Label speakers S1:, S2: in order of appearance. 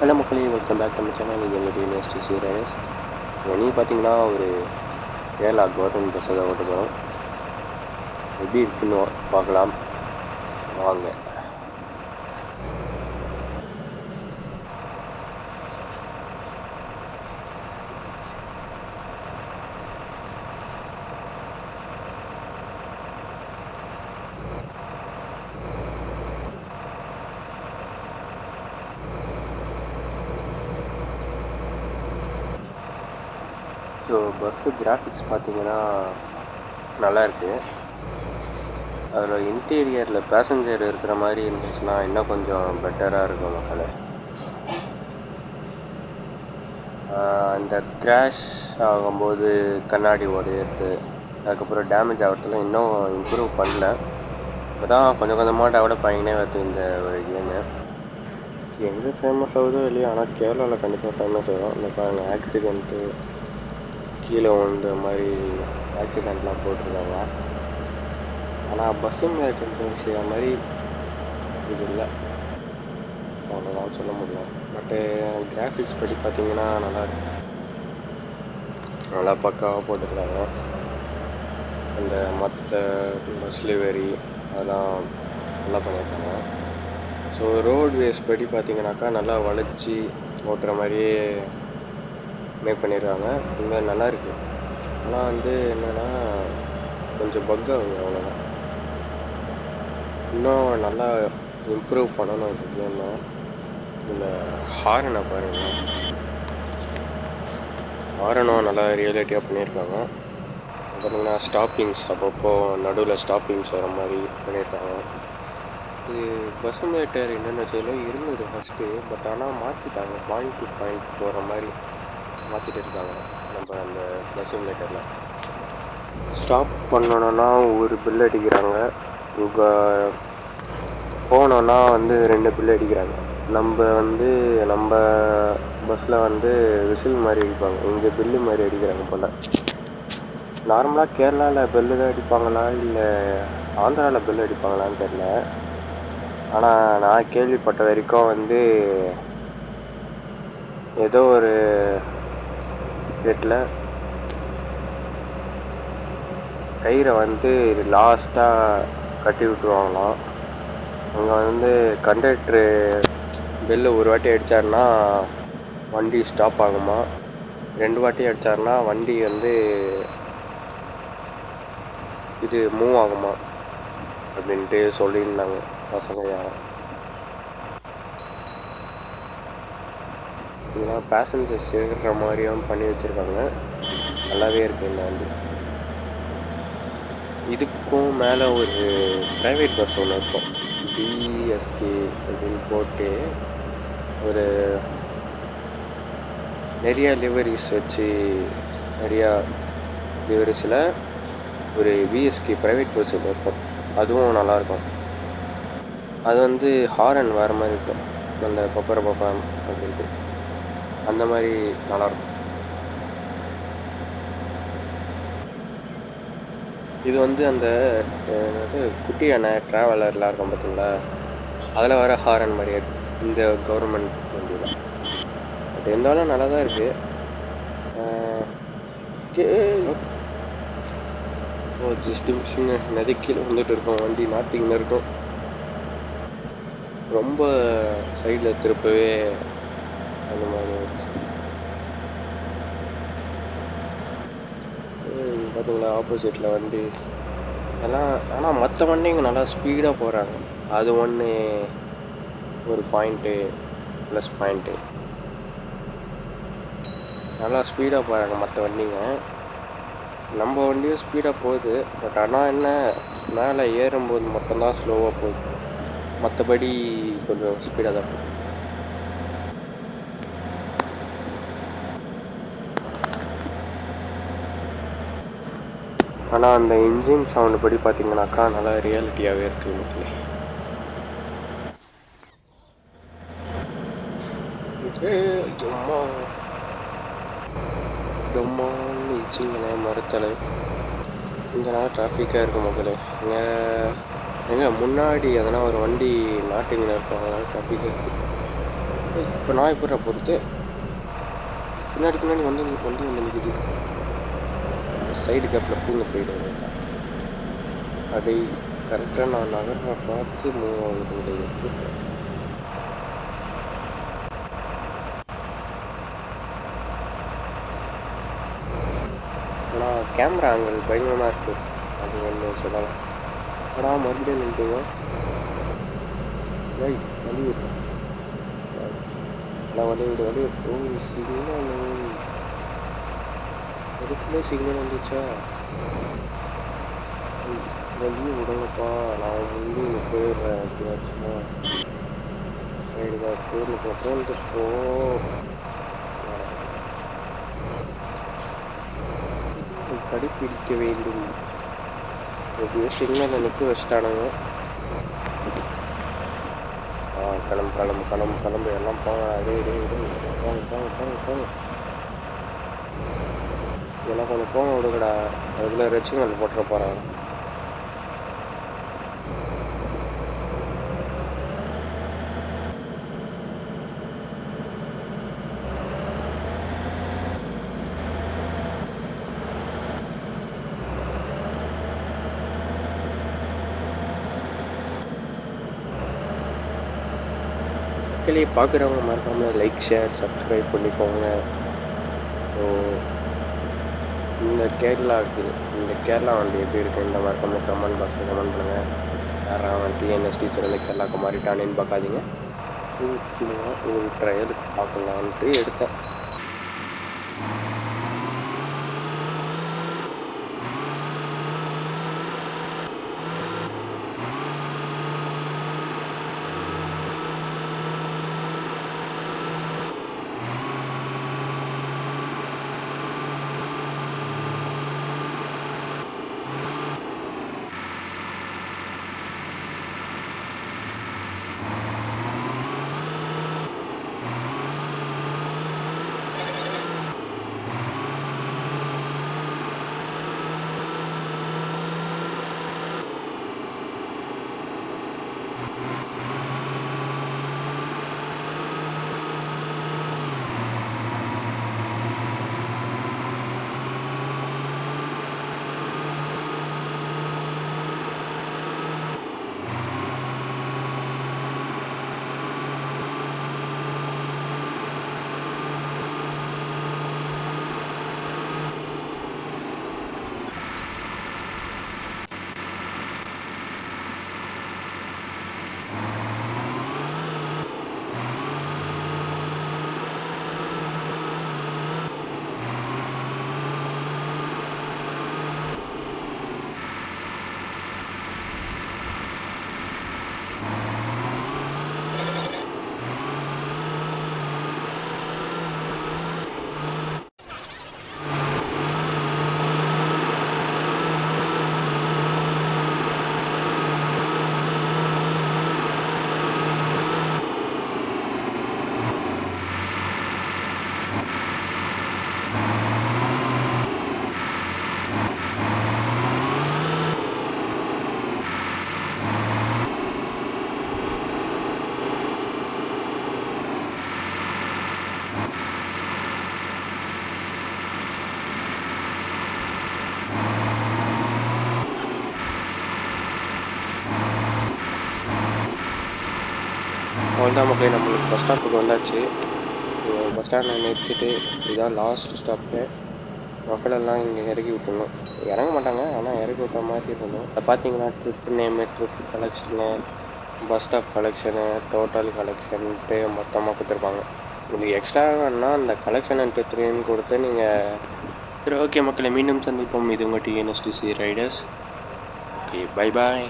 S1: Hello மக்களே welcome back நம்ம channel இது என்னுடைய யூனிவர்சிட்டி சீரஸ் வெளியே பார்த்தீங்கன்னா ஒரு கேரளா கவர்மெண்ட் பஸ்ஸை தான் ஓட்ட போகிறோம் எப்படி இருக்குன்னு பார்க்கலாம் வாங்க. ஸோ பஸ்ஸு கிராஃபிக்ஸ் பார்த்தீங்கன்னா நல்லா இருக்குது அதில் இன்டீரியரில் பேசஞ்சர் இருக்கிற மாதிரி இருந்துச்சுன்னா இன்னும் கொஞ்சம் பெட்டராக இருக்கும் மக்களே. அந்த க்ராஷ் கிராஷ் ஆகும்போது கண்ணாடி உடையிறது அதுக்கப்புறம் டேமேஜ் ஆகிறதுல இன்னும் இம்ப்ரூவ் பண்ணல. இப்போ தான் கொஞ்சம் கொஞ்சமாக டெவலப் ஆகினே வருது இந்த ஒரு கேமு எங்கே ஃபேமஸ் ஆகுதோ இல்லையோ ஆனால் கேரளாவில் கண்டிப்பாக ஃபேமஸ் ஆகும். இந்த பாருங்கள் ஆக்சிடெண்ட்டு கீழே விழுந்த மாதிரி ஆக்சிடெண்ட்லாம் போட்டிருக்காங்க. ஆனால் பஸ்ஸு விஷயம் மாதிரி இது இல்லை. அவ்வளோதான் சொல்ல முடியும் பட்டு கிராஃபிக்ஸ் படி பார்த்தீங்கன்னா நல்லா நல்லா பக்காவாக போட்டிருக்காங்க. அந்த மற்ற பஸ் லிவரி அதெல்லாம் நல்லா பண்ணியிருக்காங்க. ஸோ ரோட்வேஸ் படி பார்த்தீங்கன்னாக்கா நல்லா வளைச்சி ஓட்டுற மாதிரியே மேக் பண்ணியிருக்காங்க இந்த நல்லாயிருக்கு ஆனால் வந்து என்னென்னா கொஞ்சம் பக் ஆகுது அவ்வளோதான் இன்னும் நல்லா இம்ப்ரூவ் பண்ணணும் இந்த கேம்னா. இந்த ஹாரனை பாருங்கள் ஹாரனும் நல்லா ரியாலிட்டியாக பண்ணியிருக்காங்க பார்த்தீங்கன்னா ஸ்டாப்பிங்ஸ் அப்பப்போ நடுவில் ஸ்டாப்பிங்ஸ் வர மாதிரி பண்ணியிருக்காங்க இது பஸ் மீட்டர் என்னென்ன செய்யலாம் இருந்தது ஃபஸ்ட்டு பட் ஆனால் மாற்றிட்டாங்க பாயிண்ட் டு பாயிண்ட் போகிற மாதிரி. மாற்றிட்டு இருக்காங்க நம்ம அந்த பஸ் ஸ்டாப் பண்ணணுன்னா ஒரு பில் அடிக்கிறாங்க. உங்கள் போனோன்னா வந்து ரெண்டு பில் அடிக்கிறாங்க. நம்ம வந்து நம்ம பஸ்ஸில் வந்து விசில் மாதிரி அடிப்பாங்க. இங்கே பில்லு மாதிரி அடிக்கிறாங்க போல். நார்மலாக கேரளாவில் பெல்லு தான் அடிப்பாங்களா? இல்லை ஆந்திராவில் பெல்லு அடிப்பாங்களான்னு தெரில ஆனால் நான் கேள்விப்பட்ட வரைக்கும் வந்து ஏதோ ஒரு ரேட்டில் கயிறை வந்து லாஸ்ட்டாக கட்டி விட்டுருவாங்களாம். அங்கே வந்து கண்டக்டரு பெல்லு ஒரு வாட்டி அடித்தாருன்னா வண்டி ஸ்டாப் ஆகுமா? ரெண்டு வாட்டி அடித்தாருன்னா வண்டி வந்து இது மூவ் ஆகுமா? அப்படின்ட்டு சொல்லியிருந்தாங்க பசங்க யாரும். இதெல்லாம் பேசஞ்சர்ஸ் இருக்கிற மாதிரியும் பண்ணி வச்சுருக்காங்க. நல்லாவே இருக்குது இந்த வண்டி. இதுக்கும் மேலே ஒரு ப்ரைவேட் பஸ் ஒன்று இருக்கும். பிஎஸ்கே அப்படின்னு போட்டு ஒரு நிறைய லிவரிஸ் வச்சு நிறையா லிவரிஸில் ஒரு பிஎஸ்கே ப்ரைவேட் பஸ் ஒன்று இருக்கும். அதுவும் நல்லாயிருக்கும் அது வந்து ஹாரன் வேறு மாதிரி இருக்கும். அந்த பப்பர பப்பரம் அப்படின்ட்டு அந்த மாதிரி நல்லாயிருக்கும் இது வந்து அந்த என்னது குட்டி ட்ராவலர்லாம் இருக்கும் பார்த்தீங்களா அதில் வர ஹாரன் மாதிரி இந்த கவர்மெண்ட் வண்டியில். பட் இருந்தாலும் நல்லா தான் இருக்குது ஓ ஜஸ்ட் மிஸ்ஸுங்க நதி கீழே வந்துட்டு இருக்கோம். வண்டி நாட்டிங்கன்னு இருக்கும். ரொம்ப சைடில் திருப்பவே அந்த மாதிரி ஆயிடுச்சு. பார்த்தீங்களா ஆப்போசிட்டில் வண்டி. எல்லாம் ஆனால் மற்ற வண்டிங்க நல்லா ஸ்பீடாக போகிறாங்க அது ஒன்று ஒரு பாயிண்ட்டு ப்ளஸ் பாயிண்ட்டு நல்லா ஸ்பீடாக போகிறாங்க மற்ற வண்டிங்க. நம்ம வண்டியும் ஸ்பீடாக போகுது. பட் ஆனால் என்ன மேலே ஏறும்போது மட்டும்தான் ஸ்லோவாக போகுது. மற்றபடி கொஞ்சம் ஸ்பீடாக தான் போகுது. ஆனால் அந்த இன்ஜின் சவுண்டு படி பார்த்தீங்கன்னாக்கா நல்லா ரியாலிட்டியாகவே இருக்குது மக்களே ஏய், சும்மா மறுத்தலை இங்கே நல்லா டிராஃபிக்காக இருக்கும் மக்களே. இங்கே எங்கே முன்னாடி எதனா ஒரு வண்டி நாட்டிங்கில் இருக்கும் அதனால் டிராஃபிக்காக இருக்குது இப்போ நான் எப்படி பொறுத்து பின்னாடி பின்னாடி வந்து வண்டி வந்து நிற்குது சைடு கேப்பில் பூங்க போயிடுவேன் அப்படி கரெக்டாக நான் நகர்வை பார்த்து மூவ் ஆகுது எப்படி ஆனால் கேமரா ஆங்கிள் பயங்கரமாக இருக்குது அது ஒன்று சொல்லலாம். ஆனால் மறுபடியும் நின்றுவோம் ஏய் வழி விடு நான் வழி விடு வழி விடு ஓ சிக்னல் அதுக்குள்ளே சிக்னல் வந்துச்சா? ம், வழி விடுங்கப்பா நான் முந்தி போயிடுறேன். எப்படியாச்சுன்னா சைடு போயிருந்து போட்டு போ. சிக்னல் கடைப்பிடிக்க வேண்டும். எப்படியோ சிக்னல் நிற்க வச்சிட்டானுங்க. ஆ கிளம்பு கிளம்பு கிளம்பு கிளம்பு. எல்லாம் போங்க அதே இதே இதே போங்க போங்க போங்க போங்க. இதெல்லாம் கொஞ்சம் போன விடுங்கடா. அதுக்குள்ளே ரெச்சுமெண்ட் போட்டுற போகிறாங்க மக்களே பார்க்குறவங்க மறக்காமல் லைக் ஷேர் சப்ஸ்கிரைப் பண்ணிக்கோங்க. ஸோ இந்த கேரளாவுக்கு இந்த கேரளா வண்டி எப்படி இருக்குது இந்த மாதிரி கொஞ்சம் கமெண்ட் பாக்ஸில் கமெண்ட் பண்ணுங்கள் யாராவது வண்டி என்எஸ்டி சொல்லி கேரளாவுக்கு மாறிட்டானேன்னு பார்க்காதீங்க. ஸோ சும்மா ஒரு ட்ரையல் பார்க்கலான்ட்டு எடுத்தேன். அவ்வளோதான் மக்களே நம்மளுக்கு பஸ் ஸ்டாப்புக்கு வந்தாச்சு. பஸ் ஸ்டாண்டில் நிறுத்திட்டு இதுதான் லாஸ்ட் ஸ்டாப்பு மக்களெல்லாம் இங்கே இறக்கி விட்டுணும் இறங்க மாட்டாங்க ஆனால் இறக்கி விட்ட மாதிரி இருக்கணும். அதை பார்த்தீங்கன்னா trip name trip collection bus stop collection total கலெக்ஷன்ட்டு மொத்தமாக கொடுத்துருப்பாங்க. உங்களுக்கு எக்ஸ்ட்ரா வேணுன்னா அந்த கலெக்ஷன் அண்ட் த்ரீன்னு கொடுத்து நீங்கள் சரி ஓகே மக்களை மீண்டும் சந்திப்போம். இது உங்கள் TNSTC riders okay bye bye